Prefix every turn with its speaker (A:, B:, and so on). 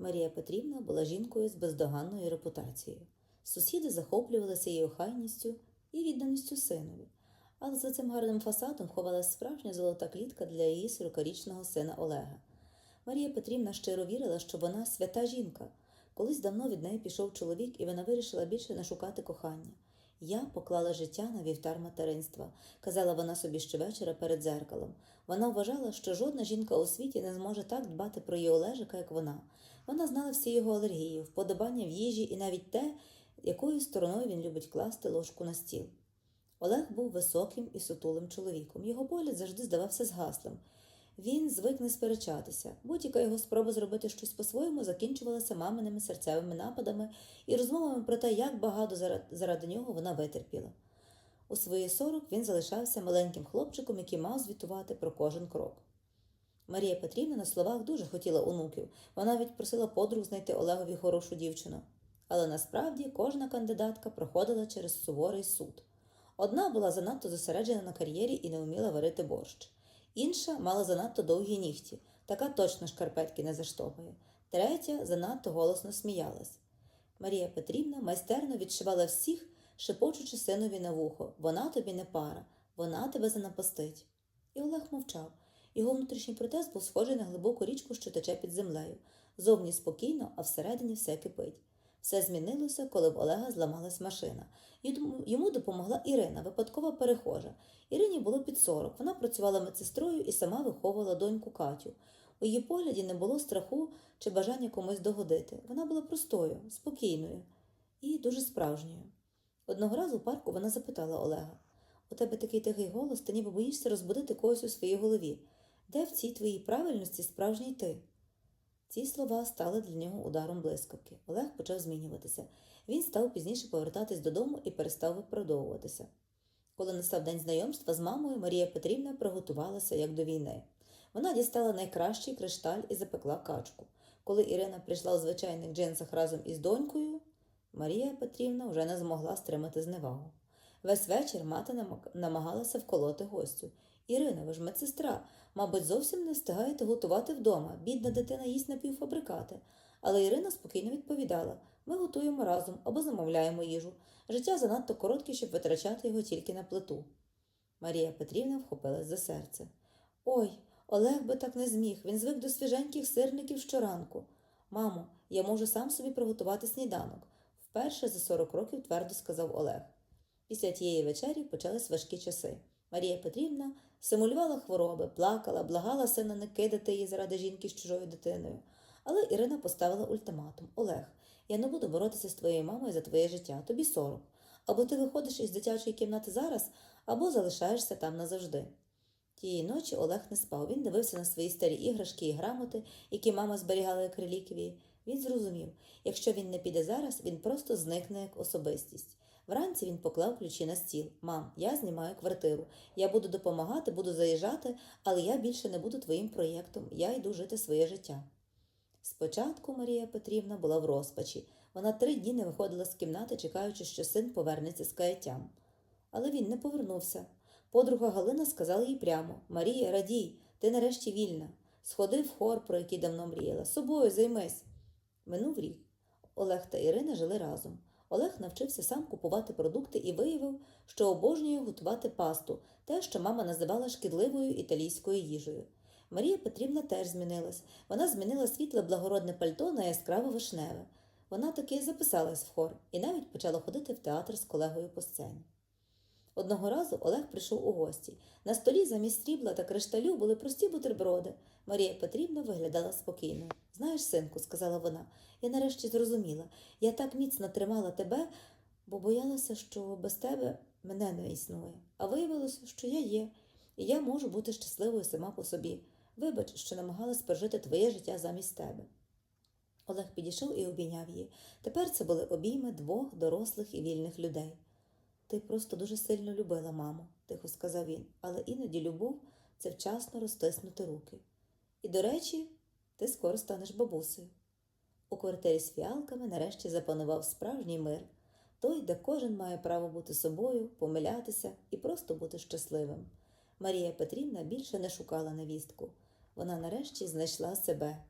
A: Марія Петрівна була жінкою з бездоганною репутацією. Сусіди захоплювалися її охайністю і відданістю синові, але за цим гарним фасадом ховалася справжня золота клітка для її 40-річного сина Олега. Марія Петрівна щиро вірила, що вона свята жінка. Колись давно від неї пішов чоловік, і вона вирішила більше не шукати кохання. Я поклала життя на вівтар материнства, казала вона собі щовечора перед дзеркалом. Вона вважала, що жодна жінка у світі не зможе так дбати про її Олежика, як вона. Вона знала всі його алергії, вподобання в їжі і навіть те, якою стороною він любить класти ложку на стіл. Олег був високим і сутулим чоловіком. Його погляд завжди здавався згаслим. Він звик не сперечатися. Будь-яка його спроба зробити щось по-своєму закінчувалася маминими серцевими нападами і розмовами про те, як багато заради, нього вона витерпіла. У свої сорок він залишався маленьким хлопчиком, який мав звітувати про кожен крок. Марія Петрівна на словах дуже хотіла онуків. Вона навіть просила подруг знайти Олегові хорошу дівчину. Але насправді кожна кандидатка проходила через суворий суд. Одна була занадто зосереджена на кар'єрі і не вміла варити борщ. Інша мала занадто довгі нігті, така точно шкарпетки не заштопає. Третя занадто голосно сміялась. Марія Петрівна майстерно відшивала всіх, шепочучи синові на вухо вона тобі не пара, вона тебе занапастить. І Олег мовчав. Його внутрішній протест був схожий на глибоку річку, що тече під землею. Зовні спокійно, а всередині все кипить. Все змінилося, коли в Олега зламалась машина. Йому- допомогла Ірина, випадкова перехожа. Ірині було під 40. Вона працювала медсестрою і сама виховувала доньку Катю. У її погляді не було страху чи бажання комусь догодити. Вона була простою, спокійною і дуже справжньою. Одного разу в парку вона запитала Олега: У тебе такий тихий голос, ти ніби боїшся розбудити когось у своїй голові. Де в цій твоїй правильності справжній ти? Ці слова стали для нього ударом блискавки. Олег почав змінюватися. Він став пізніше повертатись додому і перестав виправдовуватися. Коли настав день знайомства з мамою, Марія Петрівна приготувалася як до війни. Вона дістала найкращий кришталь і запекла качку. Коли Ірина прийшла у звичайних джинсах разом із донькою, Марія Петрівна вже не змогла стримати зневагу. Весь вечір мати намагалася вколоти гостю. Ірина, ви ж медсестра, мабуть, зовсім не встигаєте готувати вдома. Бідна дитина їсть напівфабрикати. Але Ірина спокійно відповідала: ми готуємо разом або замовляємо їжу. Життя занадто коротке, щоб витрачати його тільки на плиту. Марія Петрівна вхопилась за серце. Ой, Олег би так не зміг. Він звик до свіженьких сирників щоранку. Мамо, я можу сам собі приготувати сніданок. Вперше за 40 років твердо сказав Олег. Після тієї вечері почались важкі часи. Марія Петрівна симулювала хвороби, плакала, благала сина не кидати її заради жінки з чужою дитиною. Але Ірина поставила ультиматум: Олег, я не буду боротися з твоєю мамою за твоє життя, тобі 40. Або ти виходиш із дитячої кімнати зараз, або залишаєшся там назавжди. Тієї ночі Олег не спав. Він дивився на свої старі іграшки і грамоти, які мама зберігала як реліквії. Він зрозумів, якщо він не піде зараз, він просто зникне як особистість. Вранці він поклав ключі на стіл. Мам, я знімаю квартиру. Я буду допомагати, буду заїжджати, але я більше не буду твоїм проєктом. Я йду жити своє життя. Спочатку Марія Петрівна була в розпачі. Вона три дні не виходила з кімнати, чекаючи, що син повернеться з каяттям. Але він не повернувся. Подруга Галина сказала їй прямо: Марія, радій, ти нарешті вільна. Сходи в хор, про який давно мріяла. Собою займись. Минув рік. Олег та Ірина жили разом. Олег навчився сам купувати продукти і виявив, що обожнює готувати пасту, те, що мама називала шкідливою італійською їжею. Марія Петрівна теж змінилась. Вона змінила світле благородне пальто на яскраво вишневе. Вона таки записалась в хор і навіть почала ходити в театр з колегою по сцені. Одного разу Олег прийшов у гості. На столі замість срібла та кришталю були прості бутерброди. Марія Петрівна виглядала спокійно. Знаєш, синку, сказала вона, я нарешті зрозуміла. Я так міцно тримала тебе, бо боялася, що без тебе мене не існує. А виявилося, що я є, і я можу бути щасливою сама по собі. Вибач, що намагалась прожити твоє життя замість тебе. Олег підійшов і обійняв її. Тепер це були обійми двох дорослих і вільних людей. Ти просто дуже сильно любила маму, тихо сказав він, але іноді любов це вчасно розтиснути руки. І, до речі, ти скоро станеш бабусею. У квартирі з фіалками нарешті запанував справжній мир, той, де кожен має право бути собою, помилятися і просто бути щасливим. Марія Петрівна більше не шукала невістку. Вона нарешті знайшла себе.